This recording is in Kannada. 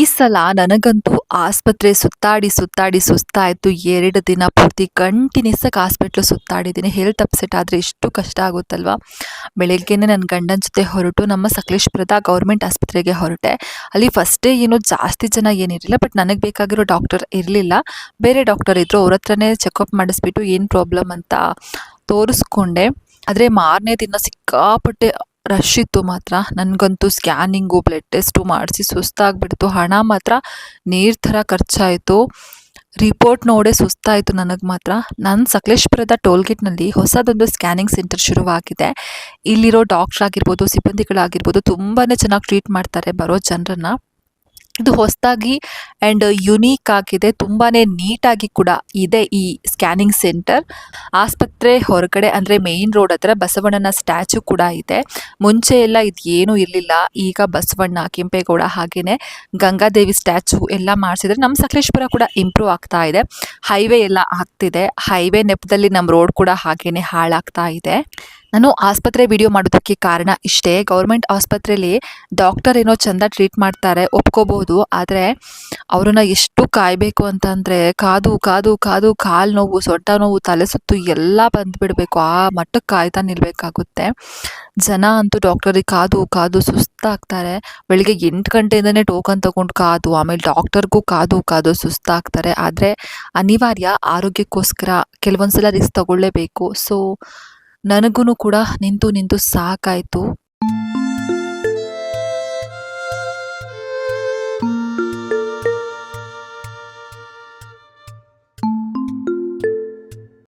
ಈ ಸಲ ನನಗಂತೂ ಆಸ್ಪತ್ರೆ ಸುತ್ತಾಡಿ ಸುತ್ತಾಡಿ ಸುಸ್ತಾಯಿತು. ಎರಡು ದಿನ ಪೂರ್ತಿ ಕಂಟಿನ್ಯೂಸ್ ಆಗಿ ಹಾಸ್ಪಿಟ್ಲು ಸುತ್ತಾಡಿದ್ದೀನಿ. ಹೆಲ್ತ್ ಅಪ್ಸೆಟ್ ಆದರೆ ಎಷ್ಟು ಕಷ್ಟ ಆಗುತ್ತಲ್ವಾ? ಬೆಳಗ್ಗೆನೆ ನನ್ನ ಗಂಡನ ಜೊತೆ ಹೊರಟು ನಮ್ಮ ಸಕಲೇಶ್ಪುರದ ಗೌರ್ಮೆಂಟ್ ಆಸ್ಪತ್ರೆಗೆ ಹೊರಟೆ. ಅಲ್ಲಿ ಫಸ್ಟ್ ಏನೋ ಜಾಸ್ತಿ ಜನ ಏನಿರಲಿಲ್ಲ ಬಟ್ ನನಗೆ ಬೇಕಾಗಿರೋ ಡಾಕ್ಟರ್ ಇರಲಿಲ್ಲ. ಬೇರೆ ಡಾಕ್ಟರ್ ಇದ್ದರು ಅವ್ರ ಹತ್ರನೇ ಚೆಕಪ್ ಮಾಡಿಸ್ಬಿಟ್ಟು ಏನು ಪ್ರಾಬ್ಲಮ್ ಅಂತ ತೋರಿಸ್ಕೊಂಡೆ. ಆದರೆ ಮಾರನೇ ದಿನ ಸಿಕ್ಕಾಪಟ್ಟೆ ರಶ್ ಇತ್ತು ಮಾತ್ರ. ನನಗಂತೂ ಸ್ಕ್ಯಾನಿಂಗು ಬ್ಲಡ್ ಟೆಸ್ಟು ಮಾಡಿಸಿ ಸುಸ್ತಾಗ್ಬಿಡ್ತು. ಹಣ ಮಾತ್ರ ನೀರು ಥರ ಖರ್ಚಾಯಿತು. ರಿಪೋರ್ಟ್ ನೋಡೇ ಸುಸ್ತಾಯಿತು ನನಗೆ ಮಾತ್ರ. ನನ್ನ ಸಕಲೇಶ್ಪುರದ ಟೋಲ್ಗೇಟ್ನಲ್ಲಿ ಹೊಸದೊಂದು ಸ್ಕ್ಯಾನಿಂಗ್ ಸೆಂಟರ್ ಶುರುವಾಗಿದೆ. ಇಲ್ಲಿರೋ ಡಾಕ್ಟ್ರ್ ಆಗಿರ್ಬೋದು, ಸಿಬ್ಬಂದಿಗಳಾಗಿರ್ಬೋದು ತುಂಬಾ ಚೆನ್ನಾಗಿ ಟ್ರೀಟ್ ಮಾಡ್ತಾರೆ ಬರೋ ಜನರನ್ನ. ಇದು ಹೊಸದಾಗಿ ಆ್ಯಂಡ್ ಯುನೀಕ್ ಆಗಿದೆ ತುಂಬಾ ನೀಟಾಗಿ ಕೂಡ ಇದೆ ಈ ಸ್ಕ್ಯಾನಿಂಗ್ ಸೆಂಟರ್ ಆಸ್ಪತ್ರೆ ಹೊರಗಡೆ ಅಂದರೆ ಮೇಯ್ನ್ ರೋಡ್ ಹತ್ರ ಬಸವಣ್ಣನ ಸ್ಟ್ಯಾಚು ಕೂಡ ಇದೆ. ಮುಂಚೆ ಎಲ್ಲ ಇದೇನು ಇರಲಿಲ್ಲ, ಈಗ ಬಸವಣ್ಣ, ಕೆಂಪೇಗೌಡ ಹಾಗೆಯೇ ಗಂಗಾದೇವಿ ಸ್ಟ್ಯಾಚು ಎಲ್ಲ ಮಾಡಿಸಿದ್ರೆ ನಮ್ಮ ಸಕಲೇಶ್ಪುರ ಕೂಡ ಇಂಪ್ರೂವ್ ಆಗ್ತಾ ಇದೆ. ಹೈವೇ ಎಲ್ಲ ಆಗ್ತಿದೆ ಹೈವೇ ನೆಪದಲ್ಲಿ ನಮ್ಮ ರೋಡ್ ಕೂಡ ಹಾಗೇನೆ ಹಾಳಾಗ್ತಾ ಇದೆ. ನಾನು ಆಸ್ಪತ್ರೆ ವಿಡಿಯೋ ಮಾಡೋದಕ್ಕೆ ಕಾರಣ ಇಷ್ಟೇ. ಗೌರ್ಮೆಂಟ್ ಆಸ್ಪತ್ರೆಯಲ್ಲಿ ಡಾಕ್ಟರ್ ಏನೋ ಚಂದ ಟ್ರೀಟ್ ಮಾಡ್ತಾರೆ ಒಪ್ಕೋಬಹುದು ಆದರೆ ಅವ್ರನ್ನ ಎಷ್ಟು ಕಾಯಬೇಕು ಅಂತಂದರೆ ಕಾದು ಕಾದು ಕಾದು, ಕಾಲು ನೋವು ಸೊಟ್ಟ ನೋವು, ತಲೆ ಸುತ್ತು ಎಲ್ಲ ಬಂದುಬಿಡಬೇಕು. ಆ ಮಟ್ಟಕ್ಕೆ ಕಾಯ್ತಾ ನಿಲ್ಲಬೇಕಾಗುತ್ತೆ ಜನ ಅಂತೂ ಡಾಕ್ಟರಿಗೆ ಕಾದು ಕಾದು ಸುಸ್ತಾಗ್ತಾರೆ. ಬೆಳಿಗ್ಗೆ ಎಂಟು ಗಂಟೆಯಿಂದನೇ ಟೋಕನ್ ತಗೊಂಡು ಕಾದು, ಆಮೇಲೆ ಡಾಕ್ಟರ್ಗೂ ಕಾದು ಕಾದು ಸುಸ್ತಾಗ್ತಾರೆ. ಆದರೆ ಅನಿವಾರ್ಯ ಆರೋಗ್ಯಕ್ಕೋಸ್ಕರ ಕೆಲವೊಂದ್ಸಲ ರಿಸ್ಕ್ ತಗೊಳ್ಳೇಬೇಕು. ಸೊ ನನಗೂ ಕೂಡ ನಿಂತು ನಿಂತು ಸಾಕಾಯಿತು.